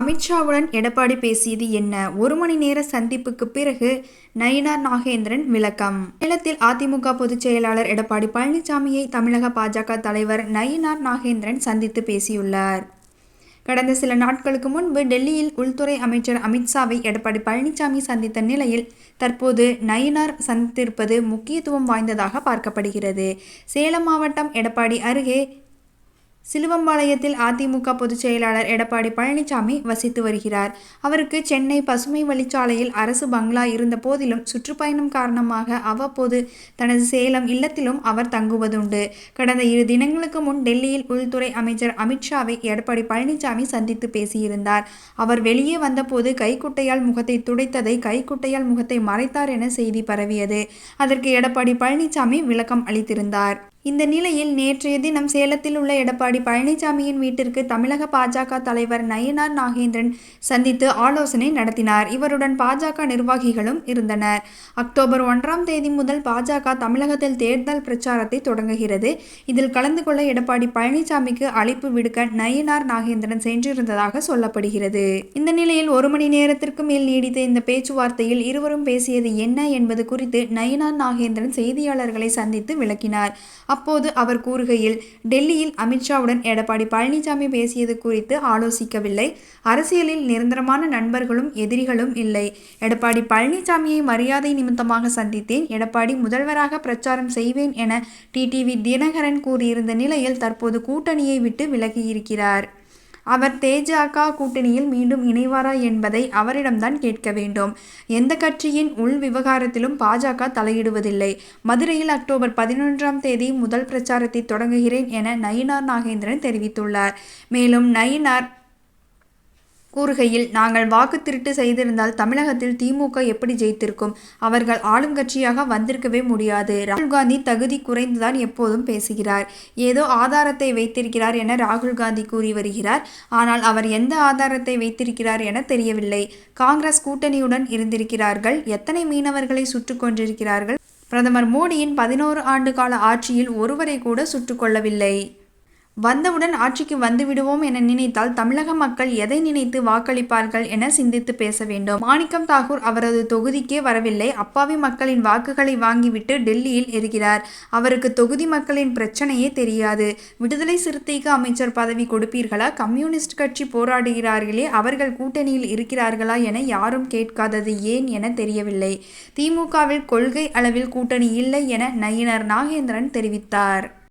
அமித்ஷாவுடன் எடப்பாடி பேசியது என்ன? ஒரு மணி நேர சந்திப்புக்கு பிறகு நயினார் நாகேந்திரன் விளக்கம். சேலத்தில் அதிமுக பொதுச் செயலாளர் எடப்பாடி பழனிசாமியை தமிழக பாஜக தலைவர் நயினார் நாகேந்திரன் சந்தித்து பேசியுள்ளார். கடந்த சில நாட்களுக்கு முன்பு டெல்லியில் உள்துறை அமைச்சர் அமித்ஷாவை எடப்பாடி பழனிசாமி சந்தித்த நிலையில் தற்போது நயினார் சந்தித்திருப்பது முக்கியத்துவம் வாய்ந்ததாக பார்க்கப்படுகிறது. சேலம் மாவட்டம் எடப்பாடி அருகே சிலுவம்பாளையத்தில் அதிமுக பொதுச் செயலாளர் எடப்பாடி பழனிசாமி வசித்து வருகிறார். அவருக்கு சென்னை பசுமை வழிச்சாலையில் அரசு பங்களா இருந்த போதிலும் சுற்றுப்பயணம் காரணமாக அவ்வப்போது தனது சேலம் இல்லத்திலும் அவர் தங்குவதுண்டு. கடந்த இரு தினங்களுக்கு முன் டெல்லியில் உள்துறை அமைச்சர் அமித்ஷாவை எடப்பாடி பழனிசாமி சந்தித்து பேசியிருந்தார். அவர் வெளியே வந்தபோது கைக்குட்டையால் முகத்தை துடைத்ததை கைக்குட்டையால் முகத்தை மறைத்தார் என செய்தி பரவியது. அதற்கு எடப்பாடி பழனிசாமி விளக்கம் அளித்திருந்தார். இந்த நிலையில் நேற்றைய தினம் சேலத்தில் உள்ள எடப்பாடி பழனிசாமியின் வீட்டிற்கு தமிழக பாஜக தலைவர் நயினார் நாகேந்திரன் சந்தித்து ஆலோசனை நடத்தினார். இவருடன் பாஜக நிர்வாகிகளும் இருந்தனர். அக்டோபர் ஒன்றாம் தேதி முதல் பாஜக தமிழகத்தில் தேர்தல் பிரச்சாரத்தை தொடங்குகிறது. இதில் கலந்து கொள்ள எடப்பாடி பழனிசாமிக்கு அழைப்பு விடுக்க நயினார் நாகேந்திரன் சென்றிருந்ததாக சொல்லப்படுகிறது. இந்த நிலையில் ஒரு மணி நேரத்திற்கு மேல் நீடித்த இந்த பேச்சுவார்த்தையில் இருவரும் பேசியது என்ன என்பது குறித்து நயினார் நாகேந்திரன் செய்தியாளர்களை சந்தித்து விளக்கினார். அப்போது அவர் கூறுகையில் டெல்லியில் அமித்ஷாவுடன் எடப்பாடி பழனிசாமி பேசியது குறித்து ஆலோசிக்கவில்லை. அரசியலில் நிரந்தரமான நண்பர்களும் எதிரிகளும் இல்லை. எடப்பாடி பழனிசாமியை மரியாதை நிமித்தமாக சந்தித்தேன். எடப்பாடி முதல்வராக பிரச்சாரம் செய்வேன் என டிடிவி தினகரன் கூறியிருந்த நிலையில் தற்போது கூட்டணியை விட்டு விலகியிருக்கிறார். அவர் தேஜக கூட்டணியில் மீண்டும் இணைவாரா என்பதை அவரிடம்தான் கேட்க வேண்டும். எந்த கட்சியின் உள் விவகாரத்திலும் பாஜக தலையிடுவதில்லை. மதுரையில் அக்டோபர் பதினொன்றாம் தேதி முதல் பிரச்சாரத்தை தொடங்குகிறேன் என நயினார் நாகேந்திரன் தெரிவித்துள்ளார். மேலும் நயினார் கூறுகையில் நாங்கள் வாக்கு திருட்டு செய்திருந்தால் தமிழகத்தில் திமுக எப்படி ஜெயித்திருக்கும்? அவர்கள் ஆளும் கட்சியாக வந்திருக்கவே முடியாது. ராகுல் காந்தி தகுதி குறைந்துதான் எப்போதும் பேசுகிறார். ஏதோ ஆதாரத்தை வைத்திருக்கிறார் என ராகுல் காந்தி கூறி வருகிறார். ஆனால் அவர் எந்த ஆதாரத்தை வைத்திருக்கிறார் என தெரியவில்லை. காங்கிரஸ் கூட்டணியுடன் இருந்திருக்கிறார்கள். எத்தனை மீனவர்களை சுட்டுக் கொண்டிருக்கிறார்கள் பிரதமர் மோடியின் பதினோரு ஆண்டு கால ஆட்சியில் ஒருவரை கூட சுட்டுக்கொள்ளவில்லை வந்தவுடன் ஆட்சிக்கு வந்துவிடுவோம் என நினைத்தால் தமிழக மக்கள் எதை நினைத்து வாக்களிப்பார்கள் என சிந்தித்து பேச வேண்டும். மாணிக்கம் தாகூர் அவரது தொகுதிக்கே வரவில்லை. அப்பாவி மக்களின் வாக்குகளை வாங்கிவிட்டு டெல்லியில் இருக்கிறார் அவருக்கு தொகுதி மக்களின் பிரச்சனையே தெரியாது. விடுதலை சிறுத்தைக்கு அமைச்சர் பதவி கொடுப்பீர்களா? கம்யூனிஸ்ட் கட்சி போராடுகிறார்களே அவர்கள் கூட்டணியில் இருக்கிறார்களா என யாரும் கேட்காதது ஏன் என தெரியவில்லை. திமுகவில் கொள்கை அளவில் கூட்டணி இல்லை என நயினர் நாகேந்திரன் தெரிவித்தார்.